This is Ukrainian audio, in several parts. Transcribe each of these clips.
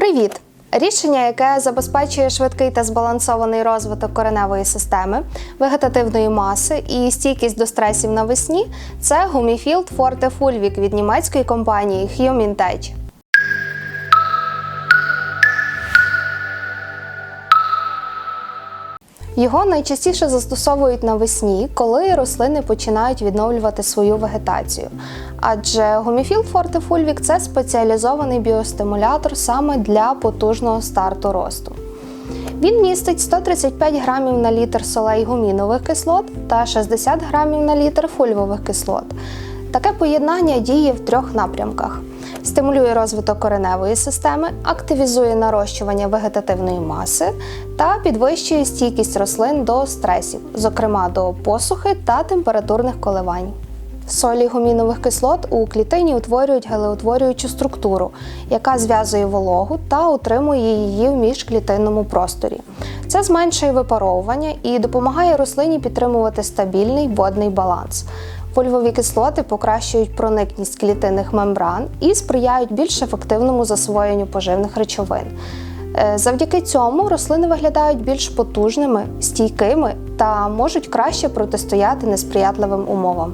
Привіт! Рішення, яке забезпечує швидкий та збалансований розвиток кореневої системи, вегетативної маси і стійкість до стресів навесні, це Гуміфілд Forte Fulvic від німецької компанії Humintech. Його найчастіше застосовують навесні, коли рослини починають відновлювати свою вегетацію. Адже Forte Fulvic – це спеціалізований біостимулятор саме для потужного старту росту. Він містить 135 грамів на літр солей гумінових кислот та 60 грамів на літр фульвових кислот. Таке поєднання діє в трьох напрямках: стимулює розвиток кореневої системи, активізує нарощування вегетативної маси та підвищує стійкість рослин до стресів, зокрема до посухи та температурних коливань. Солі гумінових кислот у клітині утворюють гелеутворюючу структуру, яка зв'язує вологу та утримує її в міжклітинному просторі. Це зменшує випаровування і допомагає рослині підтримувати стабільний водний баланс. Фольвові кислоти покращують проникність клітинних мембран і сприяють більш ефективному засвоєнню поживних речовин. Е, Завдяки цьому рослини виглядають більш потужними, стійкими та можуть краще протистояти несприятливим умовам.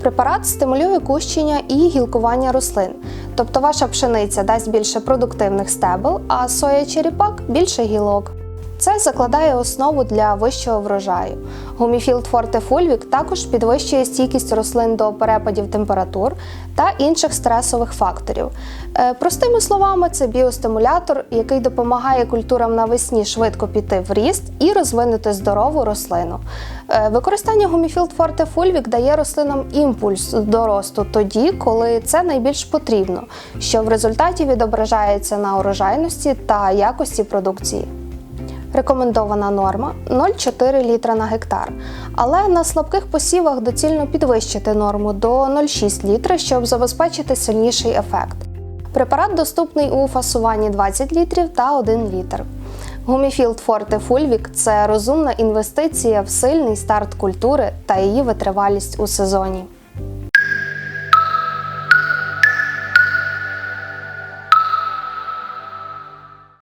Препарат стимулює кущення і гілкування рослин, тобто ваша пшениця дасть більше продуктивних стебел, а соя черепак більше гілок. Це закладає основу для вищого врожаю. Гуміфілд Forte Fulvic також підвищує стійкість рослин до перепадів температур та інших стресових факторів. Е, Простими словами, це біостимулятор, який допомагає культурам навесні швидко піти в ріст і розвинути здорову рослину. Е, Використання Гуміфілд Forte Fulvic дає рослинам імпульс до росту тоді, коли це найбільш потрібно, що в результаті відображається на урожайності та якості продукції. Рекомендована норма 0,4 літра на гектар, але на слабких посівах доцільно підвищити норму до 0,6 літра, щоб забезпечити сильніший ефект. Препарат доступний у фасуванні 20 літрів та 1 літр. Гуміфілд Forte Fulvic – це розумна інвестиція в сильний старт культури та її витривалість у сезоні.